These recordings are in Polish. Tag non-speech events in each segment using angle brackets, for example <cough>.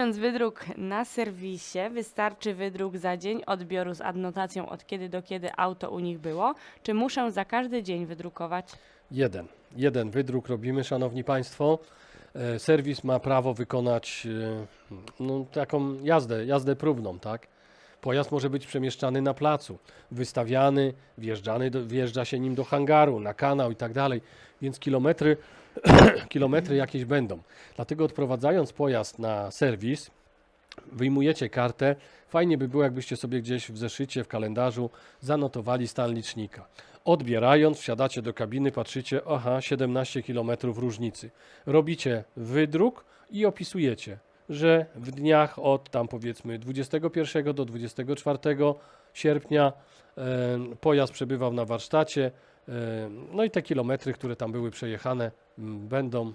Mając wydruk na serwisie, wystarczy wydruk za dzień odbioru z adnotacją od kiedy do kiedy auto u nich było, czy muszę za każdy dzień wydrukować? Jeden. Jeden wydruk robimy, szanowni państwo. E, Serwis ma prawo wykonać e, no, taką jazdę, jazdę próbną, tak? Pojazd może być przemieszczany na placu, wystawiany, wjeżdżany wjeżdża się nim do hangaru, na kanał i tak dalej, więc kilometry, <coughs> kilometry jakieś będą. Dlatego odprowadzając pojazd na serwis, wyjmujecie kartę. Fajnie by było, jakbyście sobie gdzieś w zeszycie, w kalendarzu zanotowali stan licznika. Odbierając, wsiadacie do kabiny, patrzycie, aha, 17 km różnicy. Robicie wydruk i opisujecie, że w dniach od tam powiedzmy 21 do 24 sierpnia pojazd przebywał na warsztacie. e, No i te kilometry, które tam były przejechane, będą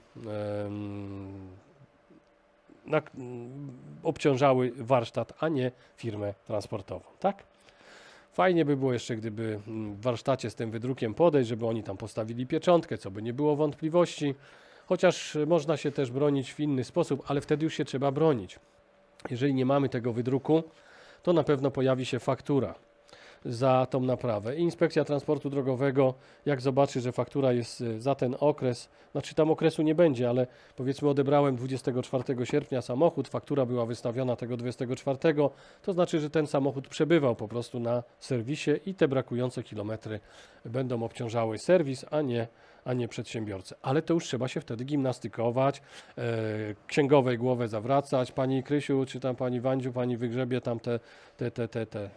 obciążały warsztat, a nie firmę transportową, tak? Fajnie by było jeszcze, gdyby w warsztacie z tym wydrukiem podejść, żeby oni tam postawili pieczątkę, co by nie było wątpliwości. Chociaż można się też bronić w inny sposób, ale wtedy już się trzeba bronić. Jeżeli nie mamy tego wydruku, to na pewno pojawi się faktura za tą naprawę. I Inspekcja Transportu Drogowego, jak zobaczy, że faktura jest y, za ten okres, znaczy tam okresu nie będzie, ale powiedzmy odebrałem 24 sierpnia samochód, faktura była wystawiona tego 24, to znaczy, że ten samochód przebywał po prostu na serwisie i te brakujące kilometry będą obciążały serwis, a nie, a nie przedsiębiorcę. Ale to już trzeba się wtedy gimnastykować, e, księgowej głowę zawracać. Pani Krysiu, czy tam pani Wandziu, pani wygrzebie tam te, te, te, te, te